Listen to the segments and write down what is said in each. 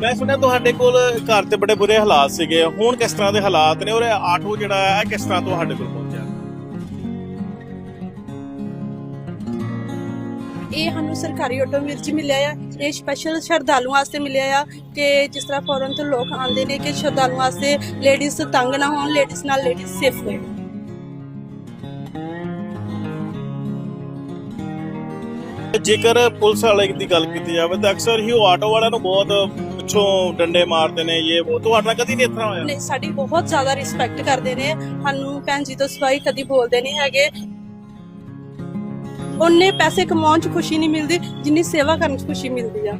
ਮੈਂ ਸੁਣਿਆ ਤੁਹਾਡੇ ਕੋਲ ਘਰ ਤੇ ਬੜੇ ਬੁਰੇ ਹਾਲਾਤ ਸੀਗੇ। ਹੁਣ ਕਿਸ ਤਰ੍ਹਾਂ ਦੇ ਹਾਲਾਤ ਨੇ? ਔਰ ਇਹ ਆਟੋ ਜਿਹੜਾ ਹੈ ਕਿਸ ਤਰ੍ਹਾਂ ਤੁਹਾਡੇ ਕੋਲ ਪਹੁੰਚਿਆ? ਇਹ ਸਾਨੂੰ ਸਰਕਾਰੀ ਆਟੋ ਵਿੱਚ ਮਿਲਿਆ ਆ। ਇਹ ਸਪੈਸ਼ਲ ਸ਼ਰਧਾਲੂਆਂ ਵਾਸਤੇ ਮਿਲਿਆ ਆ ਕਿ ਜਿਸ ਤਰ੍ਹਾਂ ਫੋਰਨ ਤੋਂ ਲੋਕ ਆਉਂਦੇ ਨੇ ਕਿ ਸ਼ਰਧਾਲੂਆਂ ਵਾਸਤੇ ਲੇਡੀਜ਼ ਤੰਗ ਨਾ ਹੋਣ ਲੇਡੀਜ਼ ਨਾਲ ਲੇਡੀਜ਼ ਸੇਫ ਹੋਣ। ਜੇਕਰ ਪੁਲਿਸ ਵਾਲੇ ਦੀ ਗੱਲ ਕੀਤੀ ਜਾਵੇ ਤਾਂ ਅਕਸਰ ਹੀ ਉਹ ਆਟੋ ਵਾਲਿਆਂ ਨੂੰ ਬਹੁਤ ਪਿੱਛੋਂ ਡੰਡੇ ਮਾਰਦੇ ਨੇ ਇਹ ਉਹ ਤੁਹਾਡੇ ਕਦੀ ਨਹੀਂ ਇਸ ਹੋਇਆ? ਨੇ ਸਾਡੀ ਬਹੁਤ ਜ਼ਿਆਦਾ ਰਿਸਪੈਕਟ ਕਰਦੇ ਨੇ। ਸਾਨੂੰ ਭੈਣ ਜੀ ਤੋਂ ਸਿਵਾਈ ਕਦੀ ਬੋਲਦੇ ਨਹੀਂ ਹੈਗੇ। ਉਹਨੇ ਪੈਸੇ ਕਮਾਉਣ 'ਚ ਖੁਸ਼ੀ ਨਹੀਂ ਮਿਲਦੀ, ਜਿੰਨੀ ਸੇਵਾ ਕਰਨ 'ਚ ਖੁਸ਼ੀ ਮਿਲਦੀ ਆ।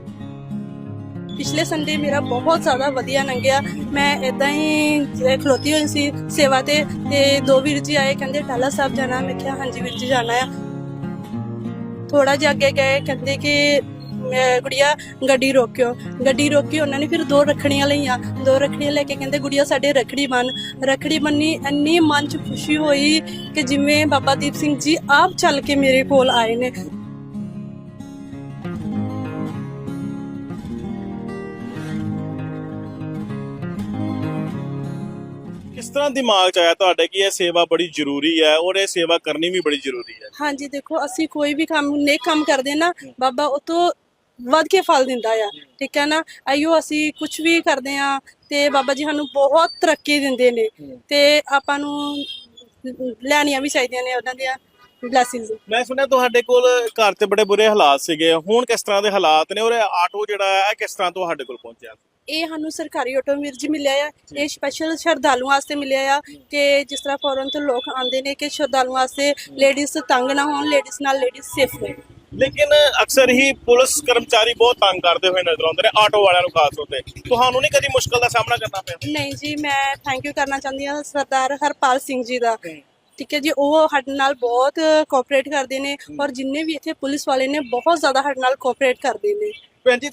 ਪਿਛਲੇ ਸੰਡੇ ਮੇਰਾ ਬਹੁਤ ਜ਼ਿਆਦਾ ਵਧੀਆ ਲੰਘਿਆ। ਮੈਂ ਇਦਾਂ ਹੀ ਖਲੋਤੀ ਹੋਈ ਸੀ ਸੇਵਾ ਤੇ ਤੇ ਦੋ ਵੀਰ ਜੀ ਆਏ, ਕਹਿੰਦੇ ਟਾਲਾ ਸਾਹਿਬ ਜਾਣਾ। ਮੈਂ ਕਿਹਾ, ਹਾਂਜੀ ਵੀਰ ਜੀ, ਜਾਣਾ ਆ। ਥੋੜਾ ਜਿਹਾ ਅੱਗੇ ਗਏ, ਕਹਿੰਦੇ ਕਿ ਮੈਂ ਗੁੜੀਆ ਗੱਡੀ ਰੋਕਿਓ। ਗੱਡੀ ਰੋਕੀ, ਉਹਨਾਂ ਨੇ ਫਿਰ ਦੋ ਰੱਖੜੀਆਂ ਲਈਆਂ। ਦੋ ਰੱਖੜੀਆਂ ਲੈ ਕੇ ਕਹਿੰਦੇ, ਗੁੜੀਆ, ਸਾਡੇ ਰੱਖੜੀ ਬੰਨ। ਰੱਖੜੀ ਬੰਨੀ, ਇੰਨੀ ਮਨ ਚ ਖੁਸ਼ੀ ਹੋਈ ਕਿ ਜਿਵੇਂ ਬਾਬਾ ਦੀਪ ਸਿੰਘ ਜੀ ਆਪ ਚੱਲ ਕੇ ਮੇਰੇ ਕੋਲ ਆਏ ਨੇ। ਕਿਸ ਤਰ੍ਹਾਂ ਦਿਮਾਗ ਚ ਆਇਆ ਤੁਹਾਡੇ ਕਿ ਇਹ ਸੇਵਾ ਬੜੀ ਜ਼ਰੂਰੀ ਹੈ ਔਰ ਇਹ ਸੇਵਾ ਕਰਨੀ ਵੀ ਬੜੀ ਜ਼ਰੂਰੀ ਹੈ? ਹਾਂਜੀ, ਦੇਖੋ, ਅਸੀਂ ਕੋਈ ਵੀ ਕੰਮ, ਨੇਕ ਕੰਮ ਕਰਦੇ ਨਾ, ਬਾਬਾ ਉਹ ਤੋਂ ਵੱਧ ਕੇ ਫਲ ਦਿੰਦਾ ਆ, ਠੀਕ ਹੈ ਨਾ? ਆਇਓ ਅਸੀਂ ਕੁਝ ਵੀ ਕਰਦੇ ਆ ਤੇ ਬਾਬਾ ਜੀ ਸਾਨੂੰ ਬਹੁਤ ਤਰੱਕੀ ਦਿੰਦੇ ਨੇ ਤੇ ਆਪਾਂ ਨੂੰ ਲੈਣੀਆਂ ਵੀ ਚਾਹੀਦੀਆਂ ਨੇ ਉਹਨਾਂ ਦੀਆਂ। ਬਲੇਸਿੰਗਸ ਮੈਂ ਸੁਣਿਆ ਤੁਹਾਡੇ ਕੋਲ ਘਰ ਤੇ ਬੜੇ ਬੁਰੇ ਹਾਲਾਤ ਸੀਗੇ। ਹੁਣ ਕਿਸ ਤਰ੍ਹਾਂ ਦੇ ਹਾਲਾਤ ਨੇ ਔਰ ਇਹ ਆਟੋ ਜਿਹੜਾ ਹੈ ਕਿਸ ਤਰ੍ਹਾਂ ਤੁਹਾਡੇ ਕੋਲ ਪਹੁੰਚਿਆ? ਇਹ ਸਾਨੂੰ ਸਰਕਾਰੀ ਆਟੋ ਵਿੱਚ ਮਿਲਿਆ ਆ। ਇਹ ਸਪੈਸ਼ਲ ਸ਼ਰਧਾਲੂਆਂ ਵਾਸਤੇ ਮਿਲਿਆ ਆ ਕਿ ਜਿਸ ਤਰ੍ਹਾਂ ਫੋਰਨ ਤੋਂ ਲੋਕ ਆਉਂਦੇ ਨੇ ਕਿ ਸ਼ਰਧਾਲੂਆਂ ਵਾਸਤੇ ਲੇਡੀਜ਼ ਤੰਗ ਨਾ ਹੋਣ ਲੇਡੀਜ਼ ਨਾਲ ਲੇਡੀਜ਼ ਸੇਫ ਹੋਣ ਲੇਕਿਨ ਅਕਸਰ ਹੀ ਪੁਲਿਸ ਕਰਮਚਾਰੀ ਬਹੁਤ ਤੰਗ ਕਰਦੇ ਹੋਏ ਨਜ਼ਰ ਆਉਂਦੇ ਨੇ ਆਟੋ ਵਾਲਿਆਂ ਨੂੰ ਖਾਸ ਤੌਰ ਤੇ। ਤੁਹਾਨੂੰ ਨਹੀਂ ਕਦੀ ਮੁਸ਼ਕਲ ਦਾ ਸਾਹਮਣਾ ਕਰਨਾ ਪਿਆ? ਨਹੀਂ ਜੀ ਮੈਂ ਥੈਂਕ ਯੂ ਕਰਨਾ ਚਾਹੁੰਦੀ ਹਾਂ ਸਰਦਾਰ ਹਰਪਾਲ ਸਿੰਘ ਜੀ ਦਾ। ਠੀਕ ਹੈ ਜੀ ਉਹ ਸਾਡੇ ਨਾਲ ਬਹੁਤ ਕੋਆਪਰੇਟ ਕਰਦੇ ਨੇ ਔਰ ਜਿੰਨੇ ਵੀ ਇੱਥੇ ਪੁਲਿਸ ਵਾਲੇ ਨੇ ਬਹੁਤ ਜ਼ਿਆਦਾ ਸਾਡੇ ਨਾਲ ਕੋਆਪਰੇਟ ਕਰਦੇ ਨੇ। ਭੈਣ ਜੀ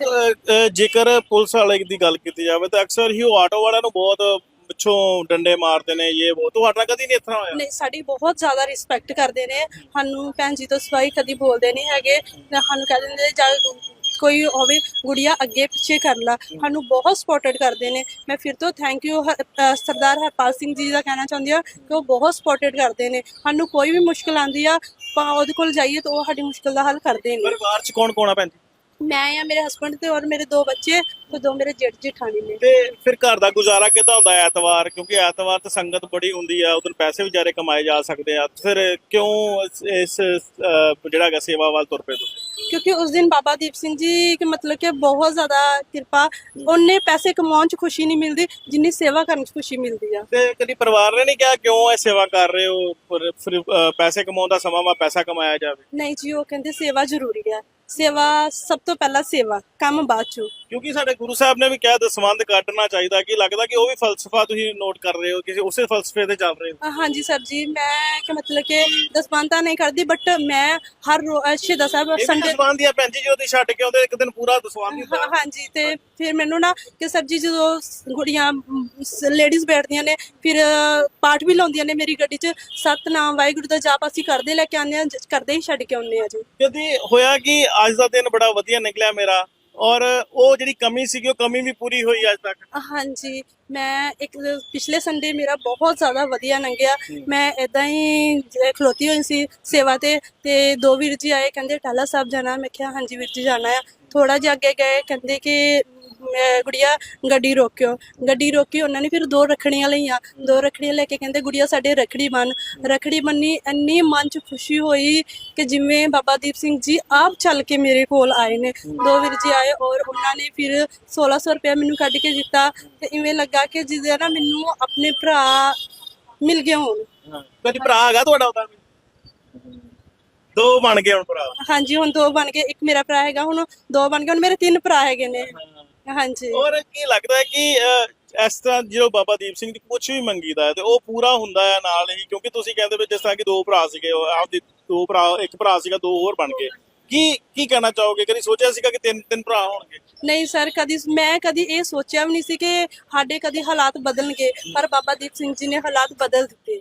ਜੇਕਰ ਪੁਲਿਸ ਵਾਲੇ ਦੀ ਗੱਲ ਕੀਤੀ ਜਾਵੇ ਤਾਂ ਅਕਸਰ ਹੀ ਉਹ ਆਟੋ ਵਾਲਿਆਂ ਨੂੰ ਬਹੁਤ ਪਿੱਛੋਂ ਡੰਡੇ ਮਾਰਦੇ ਨੇ ਇਹ ਉਹ ਤੁਹਾਡੇ ਕਦੀ ਨਹੀਂ ਤਰ੍ਹਾਂ ਹੋਇਆ ਨਹੀਂ ਸਾਡੀ ਬਹੁਤ ਜ਼ਿਆਦਾ ਰਿਸਪੈਕਟ ਕਰਦੇ ਨੇ। ਸਾਨੂੰ ਭੈਣ ਜੀ ਤੋਂ ਸਿਵਾਈ ਕਦੀ ਬੋਲਦੇ ਨਹੀਂ ਹੈਗੇ। ਸਾਨੂੰ ਕਹਿ ਦਿੰਦੇ ਜਾਂ ਕੋਈ ਹੋਵੇ ਗੁੜੀਆ ਅੱਗੇ ਪਿੱਛੇ ਕਰ ਲਾ। ਸਾਨੂੰ ਬਹੁਤ ਸਪੋਰਟਡ ਕਰਦੇ ਨੇ। ਮੈਂ ਫਿਰ ਤੋਂ ਥੈਂਕ ਯੂ ਸਰਦਾਰ ਹਰਪਾਲ ਸਿੰਘ ਜੀ ਦਾ ਕਹਿਣਾ ਚਾਹੁੰਦੀ ਹਾਂ ਕਿ ਉਹ ਬਹੁਤ ਸਪੋਰਟਡ ਕਰਦੇ ਨੇ। ਸਾਨੂੰ ਕੋਈ ਵੀ ਮੁਸ਼ਕਲ ਆਉਂਦੀ ਆ ਆਪਾਂ ਉਹਦੇ ਕੋਲ ਜਾਈਏ ਤਾਂ ਉਹ ਸਾਡੀ ਮੁਸ਼ਕਲ ਦਾ ਹੱਲ ਕਰਦੇ ਨੇ। ਪਰਿਵਾਰ ਚ ਕੌਣ ਕੌਣ ਆ ਜੀ? ਮੈਂ ਆ ਮੇਰੇ ਹਸਬੰਡ ਤੇ ਔਰ ਮੇਰੇ ਦੋ ਬੱਚੇ ਤੇ ਦੋ ਮੇਰੇ ਜੇਠ ਜਠਾਣੀ ਨੇ। ਤੇ ਫਿਰ ਘਰ ਦਾ ਗੁਜ਼ਾਰਾ ਕਿੱਦਾਂ ਹੁੰਦਾ ਐਤਵਾਰ? ਕਿਉਂਕਿ ਐਤਵਾਰ ਤੇ ਸੰਗਤ ਬੜੀ ਹੁੰਦੀ ਆ ਉਦੋਂ ਪੈਸੇ ਵਿਚਾਰੇ ਕਮਾਏ ਜਾ ਸਕਦੇ ਆ। ਫਿਰ ਕਿਉਂ ਇਸ- ਜਿਹੜਾ ਹੈਗਾ ਸੇਵਾ ਵੱਲ ਤੁਰ ਪਏ ਤੁਸੀਂ? ਕਿਉਂਕਿ ਉਸ ਦਿਨ ਬਾਬਾ ਦੀਪ ਸਿੰਘ ਜੀ ਕਿ ਮਤਲਬ ਕਿ ਬਹੁਤ ਜ਼ਿਆਦਾ ਕਿਰਪਾ ਉਹਨੇ ਪੈਸੇ ਕਮਾਉਣ 'ਚ ਖੁਸ਼ੀ ਨਹੀਂ ਮਿਲਦੀ ਜਿੰਨੀ ਸੇਵਾ ਕਰਨ 'ਚ ਖੁਸ਼ੀ ਮਿਲਦੀ ਆ। ਤੇ ਕਦੀ ਪਰਿਵਾਰ ਨੇ ਨਹੀਂ ਕਿਹਾ ਕਿਉਂ ਇਹ ਸੇਵਾ ਕਰ ਰਹੇ ਹੋ? ਫਿਰ ਫਿਰ, ਅ, ਪੈਸੇ ਕਮਾਉਣ ਦਾ ਸਮਾਂ ਵਾ ਪੈਸਾ ਕਮਾਇਆ ਜਾਵੇ। ਨਹੀਂ ਜੀ ਉਹ ਕਹਿੰਦੇ ਸੇਵਾ ਜ਼ਰੂਰੀ ਆ। ਸੇਵਾ ਸਭ ਤੋਂ ਪਹਿਲਾਂ ਸੇਵਾ ਕੰਮ ਬਾਅਦ 'ਚ। ਕਿਉਂਕਿ ਸਾਡੇ ਗੁਰੂ ਸਾਹਿਬ ਨੇ ਵੀ ਕਿਹਾ ਦਸਵੰਦ ਕੱਢਣਾ ਚਾਹੀਦਾ ਕਿ ਲੱਗਦਾ ਕਿ ਉਹ ਵੀ ਫਲਸਫਾ ਤੁਸੀਂ ਨੋਟ ਕਰ ਰਹੇ ਹੋ ਕਿਸੇ ਉਸੇ ਫਲਸਫੇ ਤੇ ਚੱਲ ਰਹੇ ਹੋ। ਹਾਂਜੀ ਸਰ ਜੀ ਮੈਂ ਕਿ ਮਤਲਬ ਕਿ ਦਸਵੰਤਾ ਨਹੀਂ ਕਰਦੀ ਬਟ ਮੈਂ ਹਰ ਰੋਜ਼ ਸ਼ਹੀਦਾਂ ਸਾਹਿਬ ਸੰਡੇ ਦਸਵੰਦ ਦੀਆਂ ਭੈਣ ਜੀ ਜਦੋਂ ਤੁਸੀਂ ਛੱਡ ਕੇ ਆਉਂਦੇ ਇੱਕ ਦਿਨ ਪੂਰਾ ਦਸਵੰਦ ਹੀ ਹਾਂਜੀ ਤੇ ਫਿਰ ਮੈਨੂੰ ਨਾ ਕਿ ਸਰ ਜੀ ਜਦੋਂ ਗੁੜੀਆਂ ਲੇਡੀਜ਼ ਬੈਠਦੀਆਂ ਨੇ ਫਿਰ ਪਾਠ ਵੀ ਲਾਉਂਦੀਆਂ ਨੇ ਮੇਰੀ ਗੱਡੀ 'ਚ ਸਤਨਾਮ ਵਾਹਿਗੁਰੂ ਦਾ ਜਾਪ ਅਸੀਂ ਕਰਦੇ ਲੈ ਕੇ ਆਉਂਦੇ ਆ ਕਰਦੇ ਹੀ ਛੱਡ ਕੇ ਆਉਂਦੇ ਆ ਜੀ। ਕਦੀ ਹੋਇਆ ਕਿ ਅੱਜ ਦਾ ਦਿਨ ਬੜਾ ਵਧੀਆ ਨਿਕਲਿਆ ਮੇਰਾ? ਔਰ ਉਹ ਜਿਹੜੀ ਕਮੀ ਸੀਗੀ, ਉਹ ਕਮੀ ਵੀ ਪੂਰੀ ਹੋਈ ਅੱਜ ਤੱਕ। ਹਾਂਜੀ, ਮੈਂ ਇੱਕ ਪਿਛਲੇ ਸੰਡੇ ਮੇਰਾ ਬਹੁਤ ਜ਼ਿਆਦਾ ਵਧੀਆ ਲੰਘਿਆ। ਮੈਂ ਇਦਾਂ ਹੀ ਖਲੋਤੀ ਹੋਈ ਸੀ ਸੇਵਾ ਤੇ ਤੇ ਦੋ ਵੀਰ ਜੀ ਆਏ, ਕਹਿੰਦੇ, ਟਾਲਾ ਸਾਹਿਬ ਜਾਣਾ। ਮੈਂ ਕਿਹਾ, ਹਾਂਜੀ ਵੀਰ ਜੀ, ਜਾਣਾ ਆ। ਥੋੜਾ ਜਿਹਾ ਅੱਗੇ ਗਏ, ਕਹਿੰਦੇ ਕਿ ਮੈਂ ਗੁੜੀਆ ਗੱਡੀ ਰੋਕਿਓ। ਗੱਡੀ ਰੋਕੀ ਉਹਨਾਂ ਨੇ ਫਿਰ ਦੋ ਰੱਖੜੀਆਂ ਲਈਆਂ। ਦੋ ਰੱਖੜੀਆਂ ਲੈ ਕੇ ਕਹਿੰਦੇ ਗੁੜੀਆ ਸਾਡੇ ਰੱਖੜੀ ਬੰਨ। ਰੱਖੜੀ ਬੰਨੀ ਇੰਨੀ ਮਨ ਚ ਖੁਸ਼ੀ ਹੋਈ ਕਿ ਜਿਵੇਂ ਬਾਬਾ ਦੀਪ ਸਿੰਘ ਜੀ ਆਪ ਚੱਲ ਕੇ ਮੇਰੇ ਕੋਲ ਆਏ ਨੇ। ਦੋ ਵੀਰ ਜੀ ਆਏ ਔਰ ਉਹਨਾਂ ਨੇ ਫਿਰ 1600 ਰੁਪਏ ਮੈਨੂੰ ਕੱਢ ਕੇ ਦਿੱਤਾ ਤੇ ਇਵੇਂ ਲੱਗਾ ਕਿ ਜਿਹਦੇ ਨਾ ਮੈਨੂੰ ਆਪਣੇ ਭਰਾ ਮਿਲ ਗਏ ਹੋਣ। ਕਦੀ ਭਰਾ ਹੈਗਾ ਤੁਹਾਡਾ ਉਹਦਾ? ਦੋ ਬਣ ਗਏ ਹੁਣ ਭਰਾ। ਹਾਂਜੀ ਹੁਣ ਦੋ ਬਣ ਗਏ। ਇੱਕ ਮੇਰਾ ਭਰਾ ਹੈਗਾ ਹੁਣ ਦੋ ਬਣ ਗਏ ਹੁਣ ਮੇਰੇ ਤਿੰਨ ਭਰਾ ਹੈਗੇ ਨੇ। ਹਾਂਜੀ। ਔਰ ਕੀ ਲੱਗਦਾ ਹੈ ਕਿ ਇਸ ਤਰ੍ਹਾਂ ਜਦੋਂ ਬਾਬਾ ਦੀਪ ਸਿੰਘ ਜੀ ਕੁਝ ਵੀ ਮੰਗੀਦਾ ਹੈ ਤੇ ਉਹ ਪੂਰਾ ਹੁੰਦਾ ਹੈ ਨਾਲ ਹੀ ਕਿਉਂਕਿ ਤੁਸੀਂ ਕਹਿੰਦੇ ਵੀ ਜਿਸ ਤਰ੍ਹਾਂ ਕਿ ਦੋ ਭਰਾ ਸੀਗੇ ਉਹ ਆਪਦੀ ਦੋ ਭਰਾ ਇੱਕ ਭਰਾ ਸੀਗਾ ਦੋ ਹੋਰ ਬਣ ਗਏ। ਕੀ ਕੀ ਕਹਿਣਾ ਚਾਹੋਗੇ? ਕਦੀ ਸੋਚਿਆ ਸੀਗਾ ਕਿ ਤਿੰਨ ਤਿੰਨ ਭਰਾ ਹੋਣਗੇ? ਨਹੀਂ ਸਰ ਕਦੀ ਮੈਂ ਕਦੀ ਇਹ ਸੋਚਿਆ ਵੀ ਨਹੀਂ ਸੀ ਕਿ ਸਾਡੇ ਕਦੀ ਹਾਲਾਤ ਬਦਲਣਗੇ ਪਰ ਬਾਬਾ ਦੀਪ ਸਿੰਘ ਜੀ ਨੇ ਹਾਲਾਤ ਬਦਲ ਦਿੱਤੇ।